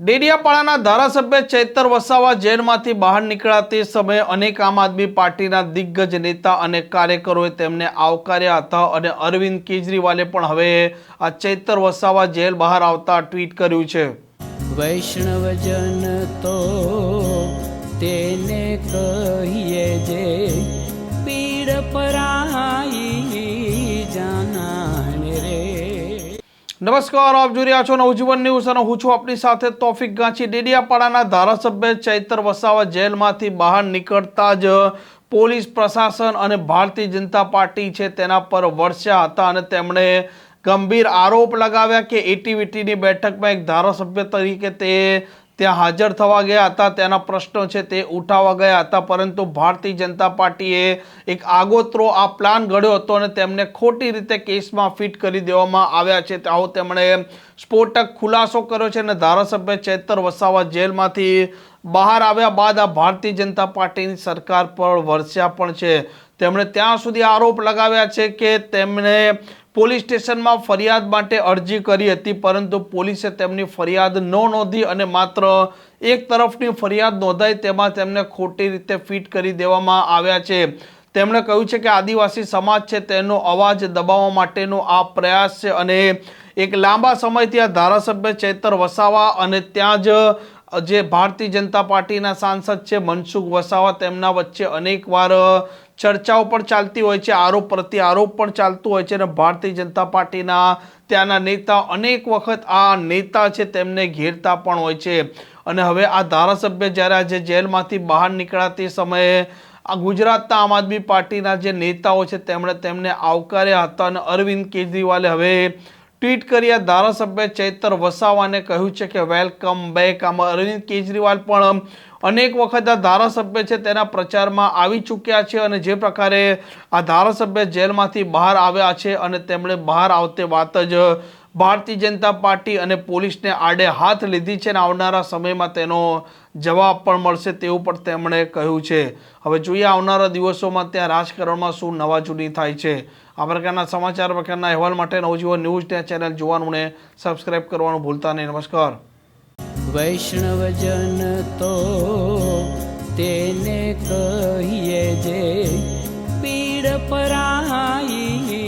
ડેડિયાપાડાના ધારાસભ્ય ચૈતર વસાવા જેલમાંથી બહાર નીકળ્યા તે સમયે અનેક આમ આદમી પાર્ટીના દિગ્ગજ નેતા અને કાર્યકરોએ તેમને આવકાર્યા હતા અને અરવિંદ કેજરીવાલે પણ હવે આ ચૈતર વસાવા જેલ બહાર આવતા ટ્વીટ કર્યું છે. વૈષ્ણવજન તો તેને કહીએ જે પીડ પરાઈ જાનાને રે. નમસ્કાર, આપ જોઈ રહ્યા છો નવજીવન ન્યૂઝ અને હું છું આપની સાથે તોફિક ગાંચી. ડેડિયાપાડાના ધારાસભ્ય ચૈતર વસાવા જેલમાંથી બહાર નીકળતા જ પોલીસ પ્રશાસન અને ભારતીય જનતા પાર્ટી છે તેના પર વરસ્યા હતા અને તેમણે ગંભીર આરોપ લગાવ્યા કે એટીવીટીની બેઠકમાં એક ધારાસભ્ય તરીકે તે ત્યાં હાજર થવા ગયા હતા, તેના પ્રશ્નો છે તે ઉઠાવવા ગયા હતા, પરંતુ ભારતીય જનતા પાર્ટીએ એક આગોતરો આ પ્લાન ઘડ્યો હતો અને તેમને ખોટી રીતે કેસમાં ફિટ કરી દેવામાં આવ્યા છે. આવો તેમણે સ્ફોટક ખુલાસો કર્યો છે અને ધારાસભ્ય ચેતર વસાવા જેલમાંથી બહાર આવ્યા બાદ આ ભારતીય જનતા પાર્ટીની સરકાર પર વરસ્યા પણ છે. તેમણે ત્યાં સુધી આરોપ લગાવ્યા છે કે તેમણે પોલીસ સ્ટેશનમાં ફરિયાદ માટે અરજી કરી હતી, પરંતુ પોલીસે તેમની ફરિયાદ ન નોંધી અને માત્ર એક તરફની ફરિયાદ નોંધાઈ તેમાં તેમને ખોટી રીતે ફિટ કરી દેવામાં આવ્યા છે. તેમણે કહ્યું છે કે આદિવાસી સમાજ છે, તેનો અવાજ દબાવવા માટેનો આ પ્રયાસ છે અને એક લાંબા સમયથી આ ધારાસભ્ય ચેતર વસાવા અને ત્યાં જ જે ભારતીય જનતા પાર્ટીના સાંસદ છે મનસુખ વસાવા તેમના વચ્ચે અનેકવાર ચર્ચાઓ પણ ચાલતી હોય છે, આરોપ પ્રત્યે આરોપ પણ ચાલતું હોય છે અને ભારતીય જનતા પાર્ટીના ત્યાંના નેતા અનેક વખત આ નેતા છે તેમને ઘેરતા પણ હોય છે. અને હવે આ ધારાસભ્ય જ્યારે આજે જેલમાંથી બહાર નીકળ્યા તે સમયે આ ગુજરાતના આમ આદમી પાર્ટીના જે નેતાઓ છે તેમણે તેમને આવકાર્યા હતા અને અરવિંદ કેજરીવાલે હવે ટ્વીટ કર્યા ધારાસભ્ય ચૈતર વસાવાને કહ્યું છે કે, વેલકમ બેક આમાં અરવિંદ કેજરીવાલ પણ અનેક વખત આ ધારાસભ્ય છે તેના પ્રચારમાં આવી ચૂક્યા છે અને જે પ્રકારે આ ધારાસભ્ય જેલમાંથી બહાર આવ્યા છે અને તેમણે બહાર આવતે વાત જ ભારતીય જનતા પાર્ટી અને પોલીસને આડે હાથ લીધી છે અને આવનારા સમયમાં તેનો જવાબ પણ મળશે તેવું પણ તેમણે કહ્યું છે. હવે જોઈએ આવનારા દિવસોમાં ત્યાં રાજકારણમાં શું નવા જૂની થાય છે. આ પ્રકારના સમાચાર પ્રકારના અહેવાલ માટે નવજીવન ન્યૂઝ ત્યાં ચેનલ જોવાનું ને સબસ્ક્રાઇબ કરવાનું ભૂલતા નહીં. નમસ્કાર. વૈષ્ણવજન તો તેને કહીએ જે પીડ પરાઈ